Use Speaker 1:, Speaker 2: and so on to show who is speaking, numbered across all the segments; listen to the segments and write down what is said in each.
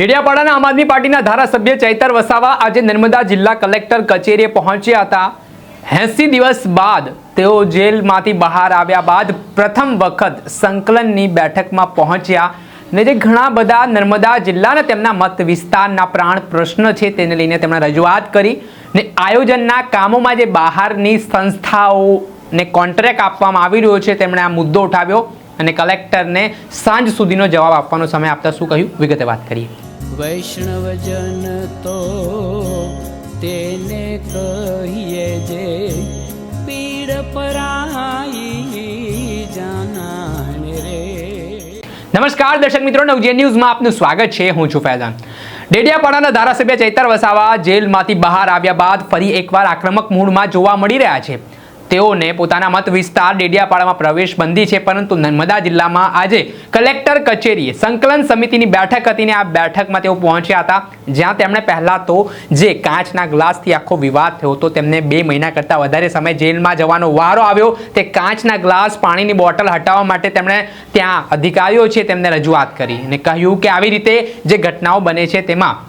Speaker 1: ડેડિયાપાડાના આમ આદમી પાર્ટીના ધારાસભ્ય ચૈતર વસાવા આજે નર્મદા જિલ્લા કલેક્ટર કચેરીએ પહોંચ્યા હતા. એંસી દિવસ બાદ તેઓ જેલમાંથી બહાર આવ્યા બાદ પ્રથમ વખત સંકલનની બેઠકમાં પહોંચ્યા ને જે ઘણા બધા નર્મદા જિલ્લાના તેમના મત વિસ્તારના પ્રાણ પ્રશ્ન છે તેને લઈને તેમણે રજૂઆત કરી ને આયોજનના કામોમાં જે બહારની સંસ્થાઓને કોન્ટ્રાક્ટ આપવામાં આવી રહ્યો છે તેમણે આ મુદ્દો ઉઠાવ્યો અને કલેક્ટરને સાંજ સુધીનો જવાબ આપવાનો સમય આપતા શું કહ્યું? વિગતે વાત કરીએ.
Speaker 2: વૈષ્ણવજન તો તેને કહીએ જે પીડ પરાઈ જાનાને રે.
Speaker 1: નમસ્કાર દર્શક મિત્રો નવજે ન્યૂઝમાં આપનું સ્વાગત છે. હું છું ફૈઝાન. ડેડિયાપાડાના ધારાસભ્ય ચૈતર વસાવા જેલમાંથી બહાર આવ્યા બાદ ફરી એકવાર આક્રમક મૂડમાં જોવા મળી રહ્યા છે. તેઓને પોતાના મત વિસ્તાર ડેડિયાપાડામાં પ્રવેશ બંધી છે, પરંતુ નર્મદા જિલ્લામાં આજે કલેક્ટર કચેરીએ સંકલન સમિતિની બેઠક હતી ને આ બેઠકમાં તેઓ પહોંચ્યા હતા, જ્યાં તેમણે પહેલાં તો જે કાચના ગ્લાસથી આખો વિવાદ થયો હતો, તેમને બે મહિના કરતાં વધારે સમય જેલમાં જવાનો વારો આવ્યો, તે કાચના ગ્લાસ પાણીની બોટલ હટાવવા માટે તેમણે ત્યાં અધિકારીઓ છે, તેમને રજૂઆત કરી અને કહ્યું કે આવી રીતે જે ઘટનાઓ બને છે, તેમાં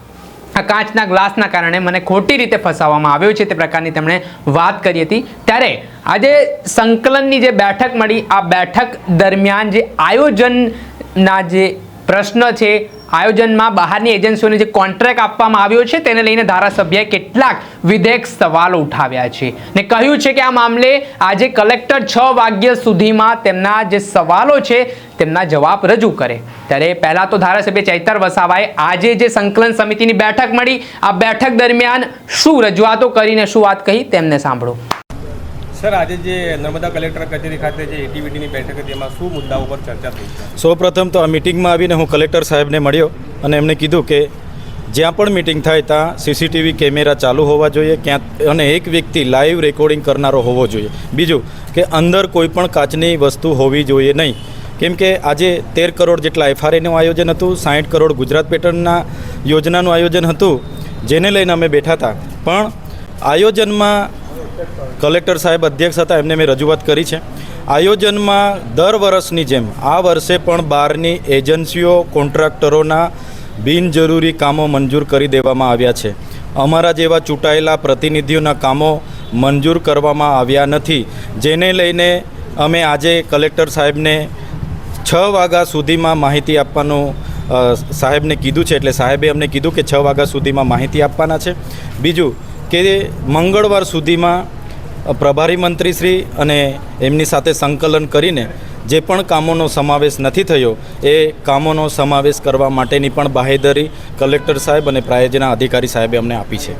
Speaker 1: આ કાચના ગ્લાસના કારણે મને ખોટી રીતે ફસાવવામાં આવ્યો છે તે પ્રકારની તેમણે વાત કરી હતી. ત્યારે આજે સંકલનની જે બેઠક મળી, આ બેઠક દરમિયાન જે આયોજનના જે પ્રશ્ન છે આયોજનમાં બહારની એજન્સીઓને જે કોન્ટ્રાક્ટ આપવામાં આવ્યો છે તેને લઈને ધારાસભ્યએ કેટલાક વિધેયક સવાલો ઉઠાવ્યા છે. ને કહ્યું છે કે આ મામલે આજે કલેક્ટર છ વાગ્યા સુધીમાં તેમના જે સવાલો છે તેમના જવાબ રજૂ કરે. ત્યારે પહેલાં તો ધારાસભ્ય ચૈતર વસાવાએ આજે જે સંકલન સમિતિની બેઠક મળી, આ બેઠક દરમિયાન શું રજૂઆતો કરીને શું વાત કહી તેમને સાંભળો.
Speaker 3: સર, આજે જે નર્મદા કલેક્ટર કચેરી ખાતે જે એટીવીટીની બેઠક હતી, એમાં શું મુદ્દાઓ પર ચર્ચા થઈ
Speaker 4: સૌપ્રથમ તો આ મિટિંગમાં આવીને હું કલેક્ટર સાહેબને મળ્યો અને એમને કીધું કે જ્યાં પણ મિટિંગ થાય ત્યાં સીસીટીવી કેમેરા ચાલુ હોવા જોઈએ, ક્યાં અને એક વ્યક્તિ લાઈવ રેકોર્ડિંગ કરનારો હોવો જોઈએ. બીજું કે અંદર કોઈ પણ કાચની વસ્તુ હોવી જોઈએ નહીં. કેમ કે આજે તેર કરોડ જેટલા એફઆરએનું આયોજન હતું સાઠ કરોડ ગુજરાત પેટર્નના યોજનાનું આયોજન હતું, જેને લઈને અમે બેઠા હતા. પણ આયોજનમાં કલેક્ટર સાહેબ અધ્યક્ષ હતા, એમને મેં રજૂઆત કરી છે. આયોજનમાં દર વર્ષની જેમ, આ વર્ષે પણ બહારની એજન્સીઓ, કોન્ટ્રાક્ટરોના બિનજરૂરી કામો મંજૂર કરી દેવામાં આવ્યા છે. અમારા જેવા ચૂંટાયેલા પ્રતિનિધિઓના કામો મંજૂર કરવામાં આવ્યા નથી. જેને લઈને અમે આજે કલેક્ટર સાહેબને છ વાગ્યા સુધીમાં માહિતી આપવાનું સાહેબને કીધું છે, એટલે સાહેબે અમને કીધું કે છ વાગ્યા સુધીમાં માહિતી આપવાના છે. બીજું કે મંગળવાર સુધીમાં પ્રભારી મંત્રીશ્રી અને એમની સાથે સંકલન કરીને જે પણ કામોનો સમાવેશ નથી થયો એ કામોનો સમાવેશ કરવા માટેની પણ બાહેધરી કલેક્ટર સાહેબ અને પ્રાયોજના અધિકારી સાહેબે અમને આપી છે.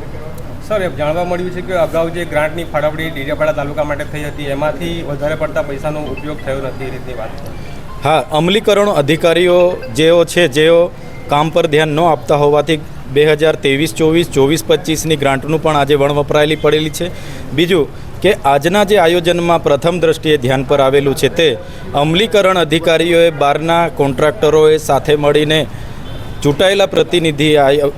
Speaker 3: સર એમ જાણવા મળ્યું છે કે અગાઉ જે ગ્રાન્ટની ફાળવણી ડેડિયાપાડા તાલુકા માટે થઈ હતી એમાંથી વધારે પડતા પૈસાનો ઉપયોગ થયો નથી એ રીતની વાત.
Speaker 4: હા અમલીકરણ અધિકારીઓ જેઓ છે જેઓ કામ પર ધ્યાન ન આપતા હોવાથી બે હજાર ત્રેવીસ ચોવીસ ચોવીસ પચીસની ગ્રાન્ટનું પણ આજે વણવપરાયેલી પડેલી છે. બીજું કે આજના જે આયોજનમાં પ્રથમ દ્રષ્ટિએ ધ્યાન પર આવેલું છે તે અમલીકરણ અધિકારીઓએ બહારના કોન્ટ્રાક્ટરોએ સાથે મળીને ચૂંટાયેલા પ્રતિનિધિ આય-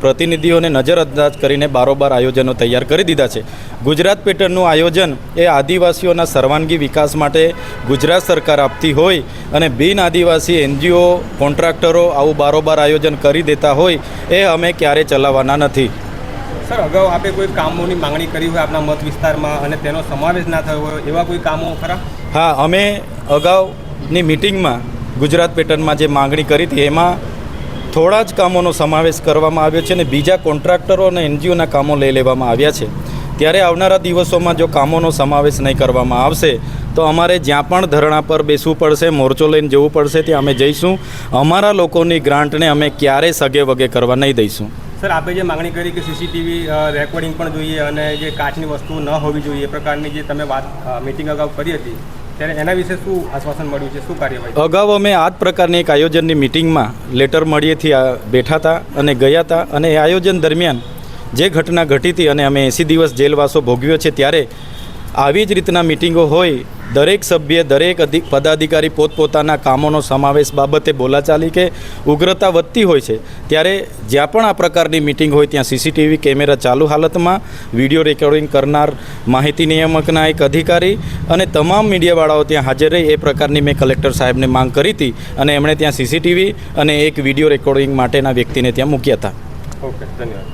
Speaker 4: પ્રતિનિધિઓને નજરઅંદાજ કરીને બારોબાર આયોજનો તૈયાર કરી દીધા છે. ગુજરાત પેટર્નનું આયોજન એ આદિવાસીઓના સર્વાંગી વિકાસ માટે ગુજરાત સરકાર આપતી હોય અને બિન આદિવાસી એનજીઓ કોન્ટ્રાક્ટરો આવું બારોબાર આયોજન કરી દેતા હોય એ અમે ક્યારે ચલાવવાના નથી.
Speaker 3: સર અગાઉ આપે કોઈ કામોની માંગણી કરી હોય આપના મત વિસ્તારમાં અને તેનો સમાવેશ ના થયો હોય એવા કોઈ કામો ખરા?
Speaker 4: હા અમે અગાઉની મિટિંગમાં ગુજરાત પેટર્નમાં જે માંગણી કરી હતી એમાં થોડા જ કામોનો સમાવેશ કરવામાં આવ્યો છે અને બીજા કોન્ટ્રાક્ટરો અને એનજીઓના કામો લઈ લેવામાં આવ્યા છે. ત્યારે આવનારા દિવસોમાં જો કામોનો સમાવેશ નહીં કરવામાં આવશે, તો અમારે જ્યાં પણ ધરણા પર બેસવું પડશે, મોરચો લઈને જવું પડશે, ત્યાં અમે જઈશું. અમારા લોકોની ગ્રાન્ટને અમે ક્યારેય સગે વગે કરવા નહીં દઈશું.
Speaker 3: સર, આપે જે માંગણી કરી કે સીસીટીવી રેકોર્ડિંગ પણ જોઈએ અને જે કાચની વસ્તુ ન હોવી જોઈએ, એ પ્રકારની જે તમે વાત મિટિંગ અગાઉ કરી હતી ત્યારે એના વિશે શું આશ્વાસન મળ્યું છે? શું કાર્યવાહી?
Speaker 4: અગાઉ અમે આ જ પ્રકારની એક આયોજનની મિટિંગમાં લેટર મળીએથી બેઠા હતા અને ગયા હતા અને એ આયોજન દરમિયાન જે ઘટના ઘટી હતી અને અમે એંસી દિવસ જેલવાસો ભોગવ્યો છે, ત્યારે આવી જ રીતના મિટિંગો હોય દરેક સભ્ય દરેક અધિક પદાધિકારી પોતપોતાના કામોનો સમાવેશ બાબતે બોલાચાલી કે ઉગ્રતા વધતી હોય છે ત્યારે જ્યાં પણ આ પ્રકારની મિટિંગ હોય ત્યાં સીસીટીવી કેમેરા ચાલુ હાલતમાં વીડિયો રેકોર્ડિંગ કરનાર માહિતી નિયામકના એક અધિકારી અને તમામ મીડિયાવાળાઓ ત્યાં હાજર રહી એ પ્રકારની મેં કલેક્ટર સાહેબને માંગ કરી હતી અને એમણે ત્યાં સીસીટીવી અને એક વીડિયો રેકોર્ડિંગ માટેના વ્યક્તિને ત્યાં મૂક્યા હતા.
Speaker 3: ઓકે ધન્યવાદ.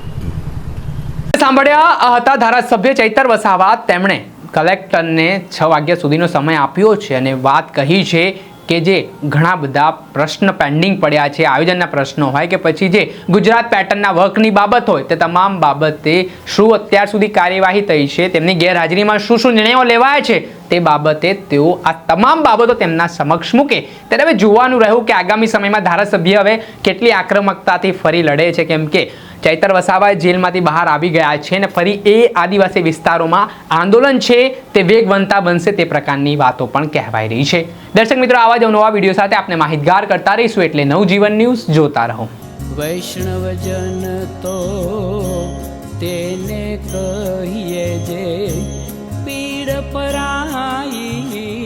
Speaker 1: સાંભળ્યા આ હતા ધારાસભ્ય ચૈતર વસાવા તેમણે કલેક્ટરને છ વાગ્યા સુધીનો સમય આપ્યો છે અને વાત કહી છે કે જે ઘણા બધા પ્રશ્ન પેન્ડિંગ પડ્યા છે, આયોજનના પ્રશ્નો હોય કે પછી જે ગુજરાત પેટર્નના વર્કની બાબત હોય, તે તમામ બાબતે શું અત્યાર સુધી કાર્યવાહી થઈ છે, તેમની ગેરહાજરીમાં શું શું નિર્ણયો લેવાયા છે, તે બાબતે તેઓ આ તમામ બાબતો તેમના સમક્ષ મૂકે. ત્યારે હવે જોવાનું રહ્યું કે આગામી સમયમાં ધારાસભ્ય હવે કેટલી આક્રમકતાથી ફરી લડે છે, કેમ કે ચૈતર વસાવા જેલમાંથી બહાર આવી ગયા છે અને ફરી એ આદિવાસી વિસ્તારોમાં આંદોલન છે તે વેગવંતા બનશે તે પ્રકારની વાતો પણ કહેવાઈ રહી છે. દર્શક મિત્રો, આવા જ નવા વીડિયો સાથે આપણે માહિતગાર કરતા રહીશું એટલે નવજીવન ન્યૂઝ જોતા રહો.
Speaker 2: વૈષ્ણવજન તો તેને કહીએ જે પીડ પરાઈ